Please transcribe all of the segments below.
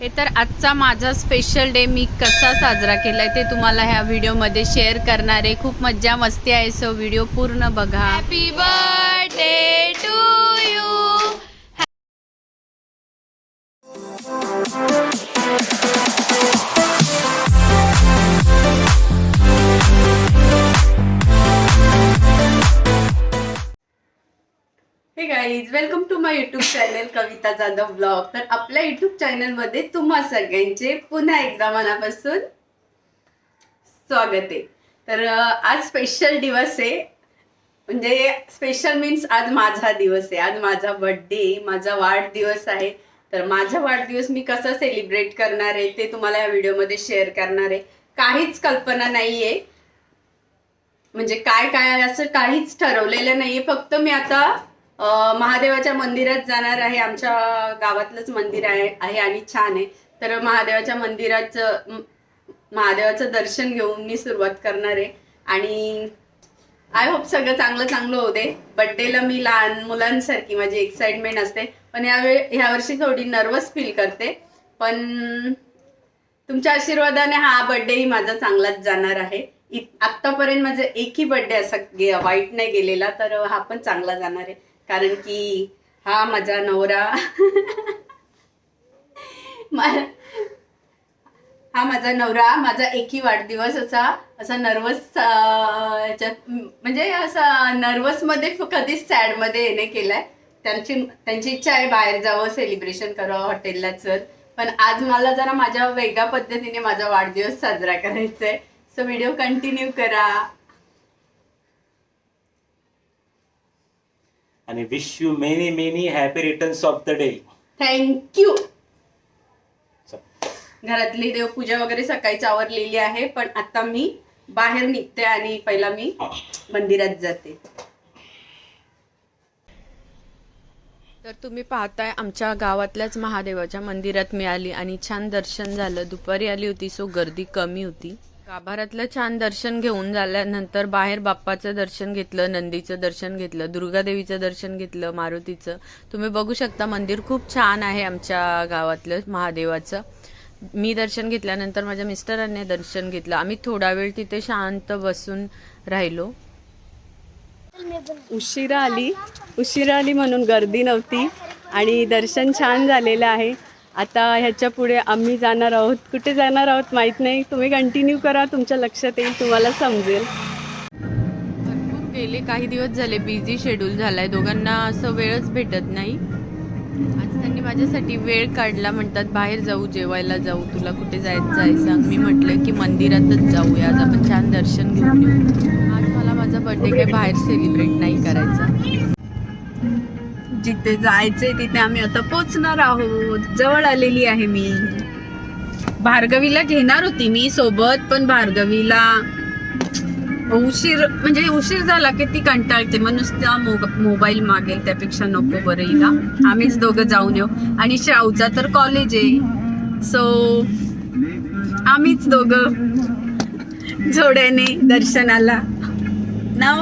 हे तर आजचा माझा स्पेशल डे मी कसा साजरा केला आहे ते तुम्हाला ह्या व्हिडिओमध्ये शेअर करणार आहे. खूप मज्जा मस्ती आहे. सो व्हिडिओ पूर्ण बघा. Happy birthday to you guys welcome to my YouTube channel Kavita Jadhav blog तर आपल्या युट्यूब चॅनलमध्ये तुम्हा सगळ्यांचे पुन्हा एकदा मनापासून स्वागत आहे. तर आज स्पेशल दिवस आहे. म्हणजे स्पेशल मीन्स आज माझा दिवस आहे. आज माझा बर्थडे माझा वाढदिवस आहे. तर माझा वाढदिवस मी कसा सेलिब्रेट करणार आहे ते तुम्हाला या व्हिडिओमध्ये शेअर करणार आहे. काहीच कल्पना नाही आहे म्हणजे काय काय असं काहीच ठरवलेलं नाहीये. फक्त मी आता महादेवाच्या मंदिरात जाणार आहे. आमच्या गावातलंच मंदिर आहे आहे आणि छान आहे. तर महादेवाच्या मंदिराचं महादेवाचं दर्शन घेऊन मी सुरुवात करणार आहे. आणि आय होप सगळं चांगलं चांगलं होऊ दे. बड्डेला मी लहान मुलांसारखी माझी एक्साइटमेंट असते. पण यावेळी ह्या वर्षी थोडी नर्वस फील करते. पण तुमच्या आशीर्वादाने हा बर्थडेही माझा चांगलाच जाणार आहे. आत्तापर्यंत माझा एकही बर्थडे असा वाईट नाही गेलेला. तर हा पण चांगला जाणार आहे. कारण की हा माझा नवरा. हा माझा नवरा माझा एकही वाढदिवस असा असा नर्वस याच्यात म्हणजे असा नर्वसमध्ये कधीच सॅडमध्ये येणे केलाय. त्यांची त्यांची इच्छा आहे बाहेर जावं सेलिब्रेशन करावं हॉटेलला चल पण आज मला जरा माझ्या वेगळ्या पद्धतीने माझा वाढदिवस साजरा करायचा आहे सो व्हिडिओ कंटिन्यू करा. आणि wish you many many happy returns of the day thank you घरातली देवपूजा वगैरे सकाळीच आवरलेली आहे पण आता मी बाहेर निघते आणि पहिला मी मंदिरात जाते. तर तुम्ही पाहताय आमच्या गावातल्याच महादेवाच्या मंदिरात मी आली आणि छान दर्शन झालं. दुपारी आली होती सो गर्दी कमी होती. गाभाऱ्यातलं छान दर्शन घेऊन झाल्यानंतर बाहेर बाप्पाचं दर्शन घेतलं नंदीचं दर्शन घेतलं दुर्गादेवीचं दर्शन घेतलं मारुतीचं. तुम्ही बघू शकता मंदिर खूप छान आहे आमच्या गावातलं महादेवाचं. मी दर्शन घेतल्यानंतर माझ्या मिस्टरांनी दर्शन घेतलं. आम्ही थोडा वेळ तिथे शांत बसून राहिलो. उशिरा आली. उशिरा आली म्हणून गर्दी नव्हती. आणि दर्शन छान झालेलं आहे. आता ह्याच्या पुढे आम्ही जाणार आहोत. कुठे जाणार आहोत माहीत नाही. तुम्ही कंटिन्यू करा. तुमच्या लक्षात येईल. तुम्हाला समजेल. भरपूर गेले. काही दिवस झाले. बिझी शेड्यूल झालाय. दोघांना असं वेळच भेटत नाही. आज त्यांनी माझ्यासाठी वेळ काढला. म्हणतात बाहेर जाऊ जेवायला जाऊ. तुला कुठे जायचं आहे सांग. मी म्हटलं की मंदिरातच जाऊया. आज आपण छान दर्शन घेऊन येऊ. आज मला माझा बर्थडे काही बाहेर सेलिब्रेट नाही करायचा. जिथे जायचंय तिथे आम्ही आता पोचणार आहोत. जवळ आलेली आहे मी. भार्गवीला घेणार होती मी सोबत पण भार्गवीला उशीर म्हणजे उशीर झाला की ती कंटाळते. मग नुसता मोबाईल मागेल त्यापेक्षा नको बरं हिला. आम्हीच दोघं जाऊन येऊ. आणि श्राऊचा तर कॉलेज आहे. सो आम्हीच दोघं जोड्याने दर्शनाला. ना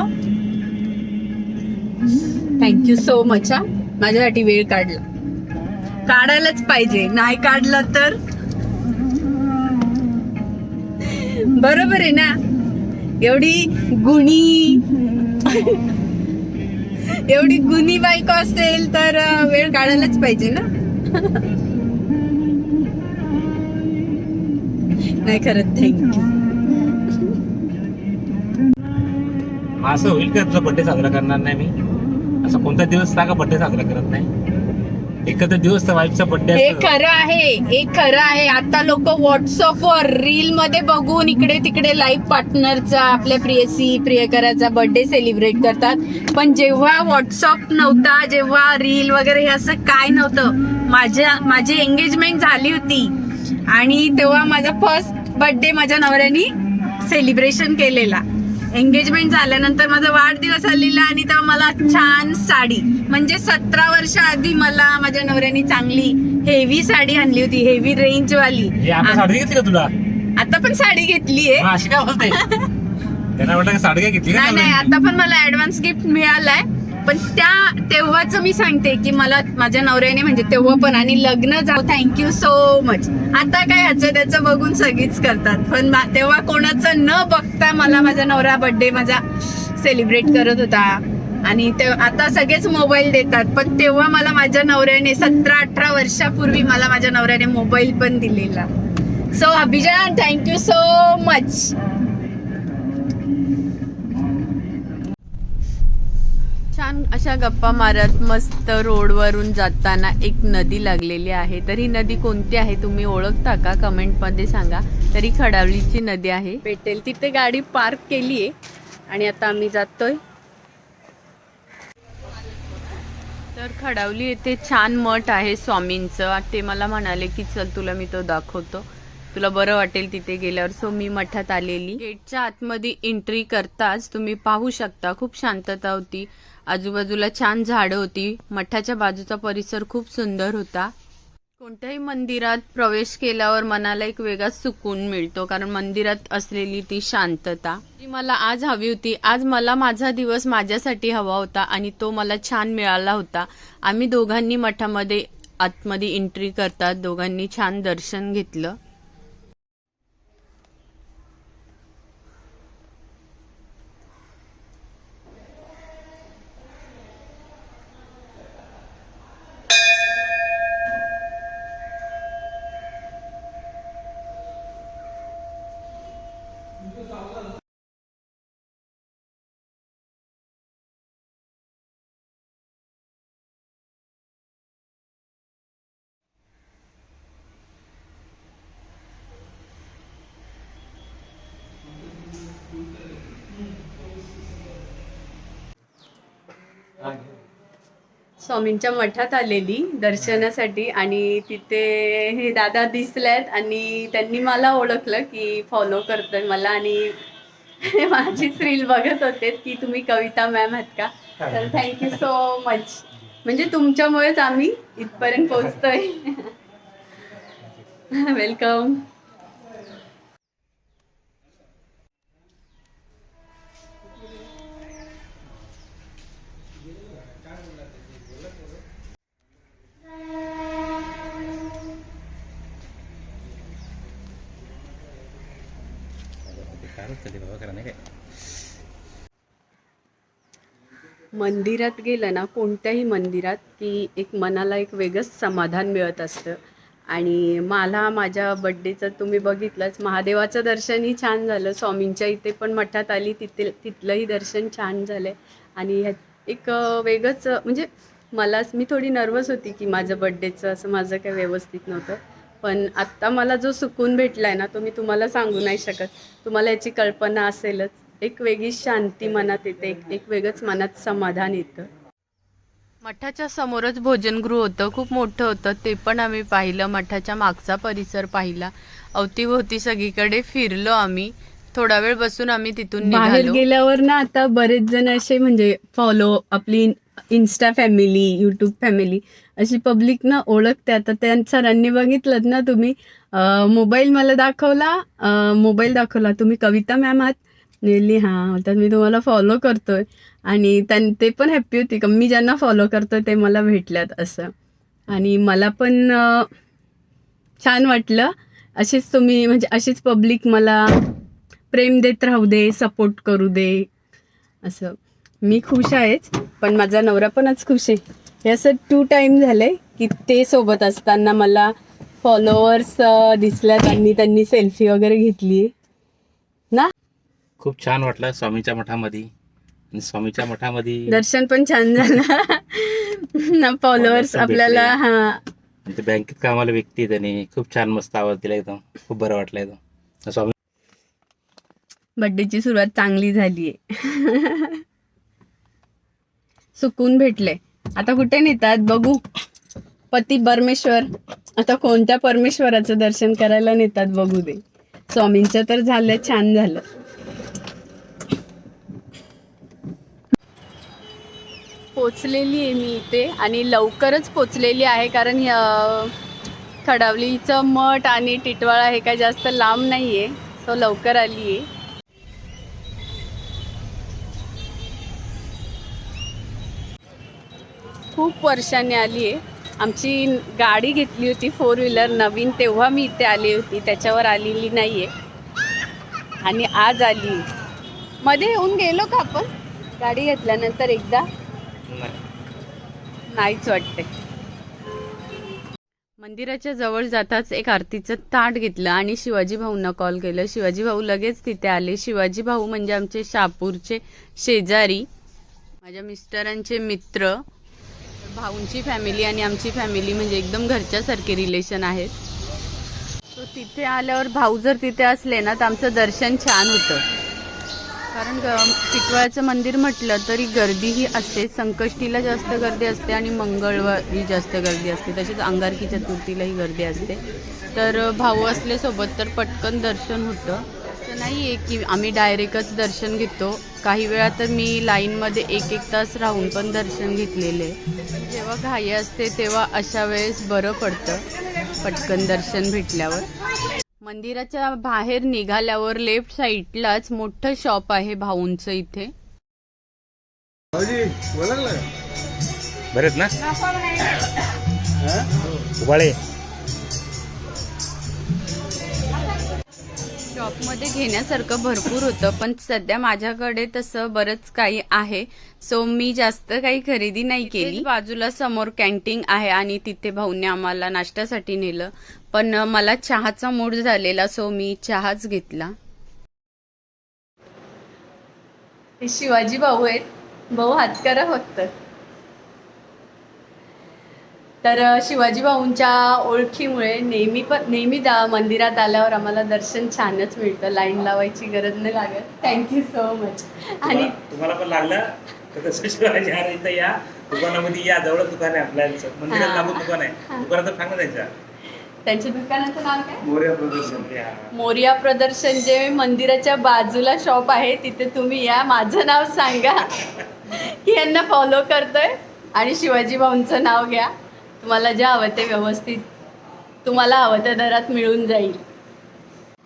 थँक्यू सो मच हा. माझ्यासाठी वेळ काढला. काढायलाच पाहिजे. नाही काढला तर? बरोबर आहे ना? एवढी गुणी. एवढी गुणी बायको असेल तर वेळ काढायलाच पाहिजे ना? नाही खरंच थँक्यू असं होईल का? तुझा बर्थडे साजरा करणार नाही मी? असा कोणता दिवस सांगा बर्थडे साजरा करत नाही. एकत्र दिवस तर वाईफचा बर्थडे हे खरं आहे हे खरं आहे. आता लोक व्हॉट्सअपवर रील मध्ये बघून इकडे तिकडे लाईफ पार्टनरचा आपल्या प्रियसी प्रियकराचा बर्थडे सेलिब्रेट करतात. पण जेव्हा व्हॉट्सअप नव्हता जेव्हा रील वगैरे हे असं काय नव्हतं माझ्या माझी एंगेजमेंट झाली होती. आणि तेव्हा माझा फर्स्ट बर्थडे माझ्या नवऱ्याने सेलिब्रेशन केलेला. एंगेजमेंट झाल्यानंतर माझा वाढदिवस आलेला आणि तेव्हा मला छान साडी म्हणजे सतरा वर्ष आधी मला माझ्या नवऱ्याने चांगली हेवी साडी आणली होती हेवी रेंज वाली. हे आता साडी घेतली का तुला? आता पण साडी घेतली आहे. मग अशी काय बोलते त्यांना वाटलं का साडी काय घेतली का नाही नाही नवीन? आता पण मला ऍडव्हान्स गिफ्ट मिळालाय. पण त्या तेव्हाच मी सांगते की मला माझ्या नवऱ्याने म्हणजे तेव्हा पण आणि लग्न जाऊ थँक्यू सो मच आता काय ह्याचं त्याचं बघून सगळीच करतात. पण तेव्हा कोणाचं न बघता मला माझा नवरा बर्थडे माझा सेलिब्रेट करत होता. आणि ते आता सगळेच मोबाईल देतात. पण तेव्हा मला माझ्या नवऱ्याने सतरा अठरा वर्षापूर्वी मला माझ्या नवऱ्याने मोबाईल पण दिलेला. So Abhijan thank you so much छान अशा गप्पा मारत मस्त रोडवरून जाताना एक नदी लागलेली आहे. तर ही नदी कोणती आहे? तुम्ही ओळखता का? कमेंटमध्ये सांगा. तरी खडावलीची नदी आहे. भेटेल. तिथे गाडी पार्क केली आहे. आणि आता आम्ही जातोय. तर खडावली येथे छान मठ आहे स्वामींचं. ते मला म्हणाले की चल तुला मी तो दाखवतो. तुला बरं वाटेल तिथे गेल्यावर. सो मी मठात आलेली. गेटच्या आतमध्ये एंट्री करताच तुम्ही पाहू शकता. खूप शांतता होती. आजूबाजूला छान झाडं होती. मठाच्या बाजूचा परिसर खूप सुंदर होता. कोणत्याही मंदिरात प्रवेश केल्यावर मनाला एक वेगळा सुकून मिळतो कारण मंदिरात असलेली ती शांतता. ती मला आज हवी होती. आज मला माझा दिवस माझ्यासाठी हवा होता आणि तो मला छान मिळाला होता. आम्ही दोघांनी मठामध्ये आतमध्ये एंट्री करतात. दोघांनी छान दर्शन घेतलं. स्वामींच्या मठात आलेली दर्शनासाठी आणि तिथे हे दादा दिसलेत आणि त्यांनी मला ओळखलं की फॉलो करतोय मला आणि माझी रील बघत होते की तुम्ही कविता मॅम आहात का? तर थँक्यू सो मच म्हणजे तुमच्यामुळेच आम्ही इथपर्यंत पोहोचतोय. वेलकम मंदिरात गेलं ना कोणत्याही मंदिरात की एक मनाला एक वेगळंच समाधान मिळत असतं. आणि मला माझ्या बड्डेचं तुम्ही बघितलंच महादेवाचं दर्शनही छान झालं. स्वामींच्या इथे पण मठात आली तिथे तिथलंही दर्शन छान झालं. आणि ह्या एक वेगळंच म्हणजे मलाच मी थोडी नर्वस होती की माझं बड्डेचं असं माझं काही व्यवस्थित नव्हतं. पण आत्ता मला जो सुकून भेटला आहे ना तो मी तुम्हाला सांगू नाही शकत. तुम्हाला याची कल्पना असेलच. एक वेगळी शांती मनात येते एक एक वेगळंच मनात समाधान येतं. मठाच्या समोरच भोजनगृह होतं खूप मोठं होतं. ते पण आम्ही पाहिलं मठाच्या मागचा परिसर पाहिला. अवतीभोवती सगळीकडे फिरलो आम्ही. थोडा वेळ बसून आम्ही तिथून बाहेर गेल्यावर ना आता बरेच जण असे म्हणजे फॉलो आपली इन्स्टा फॅमिली युट्यूब फॅमिली अशी पब्लिक ना ओळखते. आता त्या सरांनी बघितलं ना तुम्ही मोबाईल मला दाखवला मोबाईल दाखवला. तुम्ही कविता मॅम आहात? नेली हां तर मी तुम्हाला फॉलो करतोय. आणि त्यां ते पण हॅप्पी होती का? मी ज्यांना फॉलो करतोय ते मला भेटल्यात असं. आणि मला पण अं, छान वाटलं. अशीच तुम्ही म्हणजे अशीच पब्लिक मला प्रेम देत राहू दे सपोर्ट करू दे. असं. मी खुश आहेच पण माझा नवरा पण आज खुश आहे. हे असं टू टाइम झालंय की ते सोबत असताना मला फॉलोअर्स दिसल्यात आणि त्यांनी सेल्फी वगैरे घेतली ना? खूप छान वाटलं स्वामीच्या मठामध्ये. आणि स्वामीच्या मठामध्ये दर्शन पण छान झालं. ना फॉलोअर्स आपल्याला. हा. आणि ते बँकेत कामाला व्यक्ती आहे त्याने. खूप छान मस्त आवाज दिला एकदम. खूप बरं वाटलं एकदम. स्वामी बड्डेची सुरुवात चांगली झालीये. सुकून भेटले. आता कुठे नेतात? बघू. पती परमेश्वर. आता कोणत्या परमेश्वराचं दर्शन करायला नेतात बघू दे. स्वामींचं तर झालं छान झालं. पोचलेली आहे मी इथे आणि लवकरच पोचलेली आहे कारण खडावलीचं मठ आणि टिटवाळा हे काय जास्त लांब नाही आहे सो लवकर आली आहे खूप वर्षांनी आली आहे. आमची गाडी घेतली होती फोर व्हीलर नवीन. तेव्हा मी इथे आली होती त्याच्यावर आलेली नाही आहे आणि आज आली. मध्ये येऊन गेलो का आपण? गाडी घेतल्यानंतर एकदा? नाहीच वाटते मंदिराच्या जवळ जाताच एक आरतीचं ताट घेतलं आणि शिवाजी भाऊंना कॉल केलं. शिवाजी भाऊ लगेच तिथे आले. शिवाजी भाऊ म्हणजे आमचे शहापूरचे शेजारी. माझ्या मिस्टरांचे मित्र. भाऊंची फॅमिली आणि आमची फॅमिली म्हणजे एकदम घरच्यासारखे रिलेशन आहेत. सो तिथे आल्यावर भाऊ जर तिथे असले ना तर आमचं दर्शन छान होतं. कारण ग- मंदिर म्हटलं तरी गर्दी ही असते. संकष्टीला जास्त गर्दी असते आणि मंगळवारी जास्त गर्दी असते. तसेच अंगारकी चतुर्थीलाही गर्दी असते. तर भाऊ असले सोबत तर पटकन दर्शन होतं. असं नाही आहे की आम्ही डायरेक्टच दर्शन घेतो. काही वेळा तर मी लाईनमध्ये एक एक तास राहून पण दर्शन घेतलेले. जेव्हा घाई असते तेव्हा अशा वेळेस बरं पडतं पटकन दर्शन भेटल्यावर. मंदिराच्या बाहेर निघाल्यावर लेफ्ट साईडलाच मोठं शॉप आहे भाऊंचं इथे? बरेच ना? उबाळे शॉपमध्ये घेण्यासारखं भरपूर होतं पण सध्या माझ्याकडे तसं बरंच काही आहे. सो मी जास्त काही खरेदी नाही केली. बाजूला समोर कॅन्टीन आहे आणि तिथे भाऊने आम्हाला नाश्त्यासाठी नेलं. पण मला चहाचा मूड झालेला सो मी चहाच घेतला. हे शिवाजी भाऊ आहेत. भाऊ हात करा फक्त. तर शिवाजी भाऊंच्या ओळखीमुळे नेहमी पण नेहमी दा मंदिरात आल्यावर आम्हाला दर्शन छानच मिळतं. लाईन लावायची गरज नाही लागत. थँक्यू सो मच आणि तुम्हाला पण लागलं? तर तसं शिवाजी हार इथं या दुकानामध्ये या जवळ दुकान आहे आपल्याला मंदिरात. लागून दुकान आहे. दुकानात सांगा त्यांच्या त्यांच्या दुकानाचं नाव काय? मोर्या प्रदर्शन. मोरिया. प्रदर्शन जे मंदिराच्या बाजूला शॉप आहे तिथे तुम्ही या. माझं नाव सांगा. की यांना फॉलो करतोय. आणि शिवाजी भाऊंचं नाव घ्या. तुम्हाला जे हवं ते व्यवस्थित तुम्हाला हवं त्या दरात मिळून जाईल.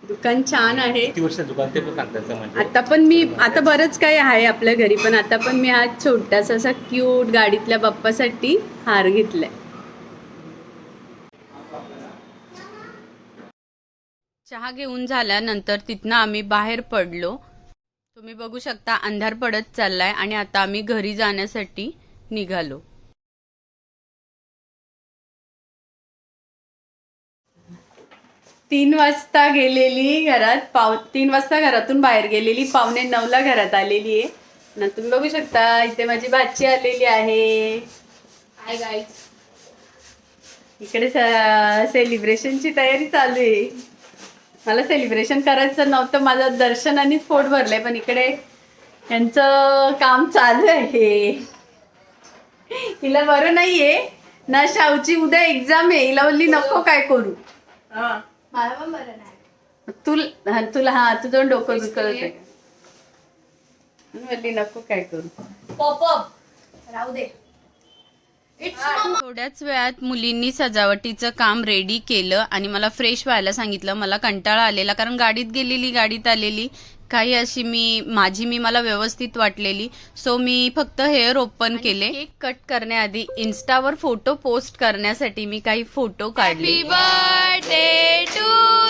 दुकान छान आहे. किती वर्ष दुकान ते पण सांगतात म्हणजे. आता पण मी आता बरंच काही आहे आपल्या घरी पण आता पण मी हा छोटासा असा क्यूट गाडीतल्या बाप्पासाठी हार घेतलाय. चहा घेऊन झाल्यानंतर तिथनं आम्ही बाहेर पडलो. तुम्ही बघू शकता अंधार पडत चाललाय आणि आता आम्ही घरी जाण्यासाठी निघालो. तीन वाजता गेलेली घरात पाव तीन वाजता घरातून बाहेर गेलेली पावणे नऊला घरात आलेली आहे. ना तुम्ही बघू शकता इथे माझी बाची आलेली आहे. हाय इकडे सेलिब्रेशनची तयारी चालू आहे. मला सेलिब्रेशन करायचं नव्हतं माझं दर्शनानेच पोट भरलंय पण इकडे यांचं काम चालू आहे. हिला बरं नाहीये. ना शावची उद्या एक्झाम आहे हिला बोलली नको काय करू. मला पण बरं नाही तुला हा, तुला हा तुझं डोकं दुखत नको काय करू? पॉपअप राहू दे. इट्स थोड्याच वेळात मुलींनी सजावटीचं काम रेडी केलं आणि मला फ्रेश व्हायला सांगितलं. मला कंटाळा आलेला कारण गाडीत गेलेली गाडीत आलेली. काही अशी मी माझी मी मला व्यवस्थित वाटलेली. सो मी फक्त हेअर ओपन केले. केक कट करण्याआधी इन्स्टावर फोटो पोस्ट करण्यासाठी मी काही फोटो काढले. Birthday to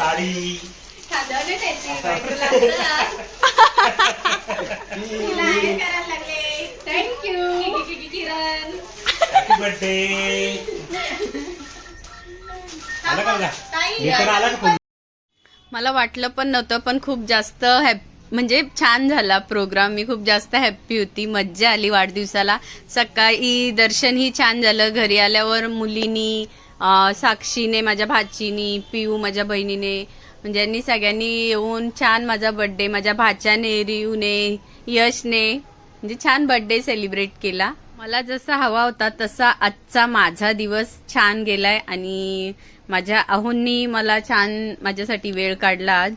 sari. मला वाटलं पण नव्हतं पण खूप जास्त हॅप म्हणजे छान झाला प्रोग्राम. मी खूप जास्त हॅप्पी होती. मज्जा आली वाढदिवसाला. सकाळी दर्शनही छान झालं. घरी आल्यावर मुलीनी साक्षीने माझ्या भाचीनी पिऊ माझ्या बहिणीने म्हणजे यांनी सगळ्यांनी येऊन छान माझा बड्डे माझ्या भाच्याने रियूने यशने म्हणजे छान बड्डे सेलिब्रेट केला. मला जसा हवा होता तसा आजचा माझा दिवस छान गेलाय आणि माझ्या अहोंनी मला छान माझ्यासाठी वेळ काढला आज.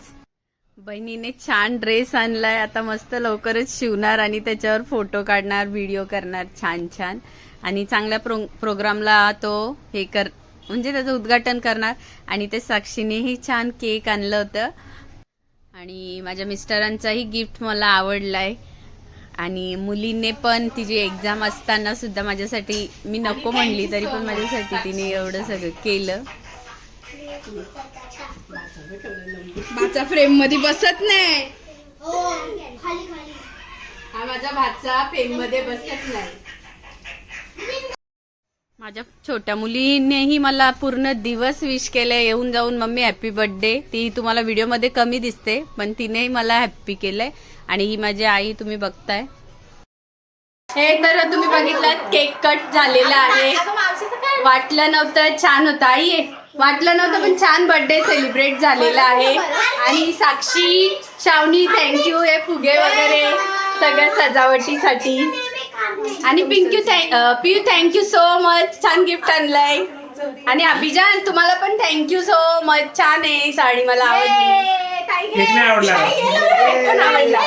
बहिणीने छान ड्रेस आणलाय आता मस्त लवकरच शिवणार आणि त्याच्यावर फोटो काढणार व्हिडिओ करणार छान छान. आणि चांगल्या प्रो प्रोग्रामला तो हे कर म्हणजे त्याचं उद्घाटन करणार. आणि ते साक्षीनेही छान केक आणलं होतं. आणि माझ्या मिस्टरांचाही गिफ्ट मला आवडलाय. आणि मुलीने पण तिची एक्झाम असताना सुद्धा माझ्यासाठी मी नको म्हणली तरी पण माझ्यासाठी तिने एवढं सगळं केलं. माझा फ्रेममध्ये बसत नाही. हा माझा भाचा फ्रेममध्ये बसत नाही. माझ्या छोट्या मुलीनेही मला पूर्ण दिवस विश केले येऊन जाऊन मम्मी हॅपी बर्थडे ती तुम्हाला व्हिडिओमध्ये कमी दिसते पण तिनेही मला हॅप्पी केलंय. आणि ही माझी आई तुम्ही बघताय. हे तर तुम्ही बघितलं केक कट झालेला आहे. वाटलं नव्हतं छान होतं. आई. वाटलं नव्हतं पण छान बर्थडे सेलिब्रेट झालेला आहे. आणि साक्षी शावनी थँक्यू हे फुगे वगैरे सगळ्या सजावटीसाठी. आणि पिंक्यू thank Piyu thank you so much छान गिफ्ट आणलंय. आणि अभिजान तुम्हाला पण थँक्यू सो मच छान आहे साडी मला आवडली. केक नाही आवडला. पण आवडला.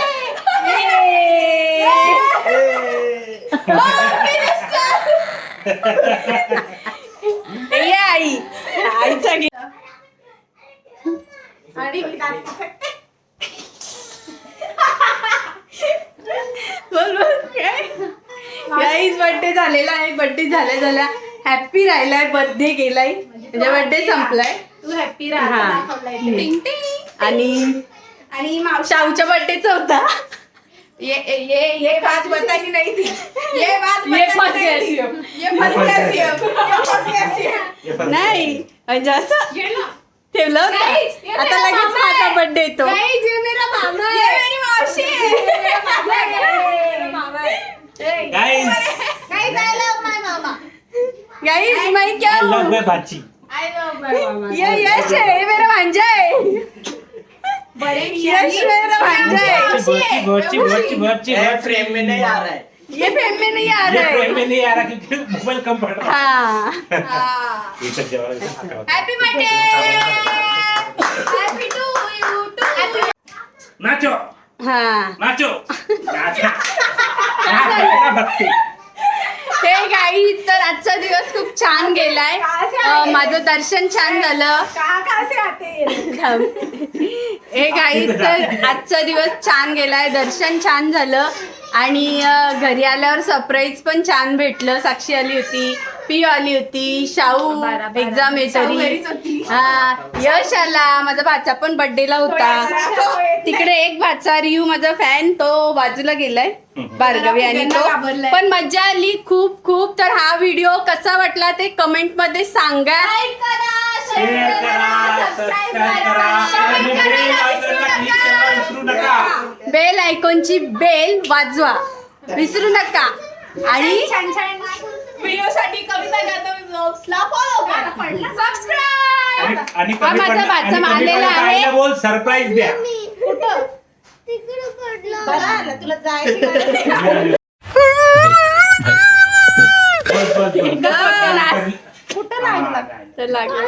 ये आई. आईचा gift. आणि बोल बोल काय गाईज बर्थडे झालेला आहे बर्थडे झाल्या झाल्या हॅप्पी राहिलाय बर्थडे गेलाय म्हणजे बर्थडे संपलाय तू हॅप्पी हा. राहा. आणि आणि शाहूच्या बर्थडेचा होता ये ये ये बात बतानी नहीं थी ये बात ये बतानी फंस नहीं गया थी. सीएम. ये फंस गया सीएम. ये फंस गया सीएम. पण- नाही म्हणजे असं ये ना. ठेवलं आता लगेच माझा. बर्थडे येतो मेरा मामा. ये मेरी मावशी है. ये मेरा मामा है. Guys, Guys, I love my mama. Guys मैं क्या I love हूँ? my भाची I love my mama. ये यश है ये मेरा भांजा है बड़े यश मेरा भांजा है बच्ची बच्ची बच्ची बच्ची ये फ्रेम में नहीं आ रहा है ये फ्रेम में नहीं आ ये रहा फ्रेम है में नहीं आ रहा क्योंकि मोबाइल कम पड़ रहा हाँ हाँ. इथं जेवायला इथं हाका होता. Happy birthday. Happy to you too. Happy नाचो हाँ. नाचो. नाचो. नाचो, बघते. हे गाई तर आजचा दिवस खूप छान गेलाय. अं, माझं दर्शन छान झालं. कहाँ कहाँ से आते हैं थांब. हे गाई तर आजचा दिवस छान गेलाय. दर्शन छान झालं. आणि घरी आल्यावर सरप्राईज पण छान भेटलं. साक्षी आली होती पियू आली होती शाहू. एक्झाम आहे शाहू तरी. घरीच होती. हा यश आला. माझा भाचा पण बर्थडेला होता. तिकडे एक भाचा रियू माझा फॅन तो बाजूला गेलाय. भार्गवी आणि तो. पण मजा आली खूप खूप. तर हा व्हिडिओ कसा वाटला ते कमेंटमध्ये सांगा. लाईक करा बेल आयकॉनची बेल वाजवा. विसरू नका. आणि छान छान व्हिडिओ साठी कविता जाधव ब्लॉग्सला फॉलो करा. सबस्क्राईब आणि हा माझा मारलेला पडलं आहे. बोल सरप्राईज द्या. कुठं? तिकडे पडलं बरं आलं. तुला जायची गरज नाही. बस बस बस कुठं लागलं तर लागलं.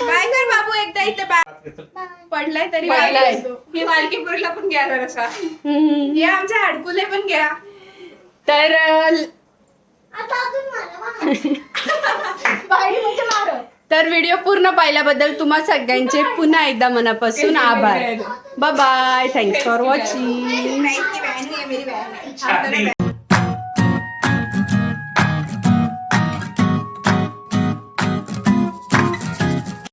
काय कर बाबू एकदा इथे बा- पडलाय तरी पडलाय. हे वालकीपूरला पण घ्या जरासा हम्म. हे आमच्या हाडकुले पण घ्या. तर अं, म्हणजे मारं. तर व्हिडिओ पूर्ण पाहिल्याबद्दल तुम्हा सगळ्यांचे पुन्हा एकदा मनापासून आभार. Bye bye thanks for watching नाही, ती बहीण आहे, मेरी बहीण आहे. छान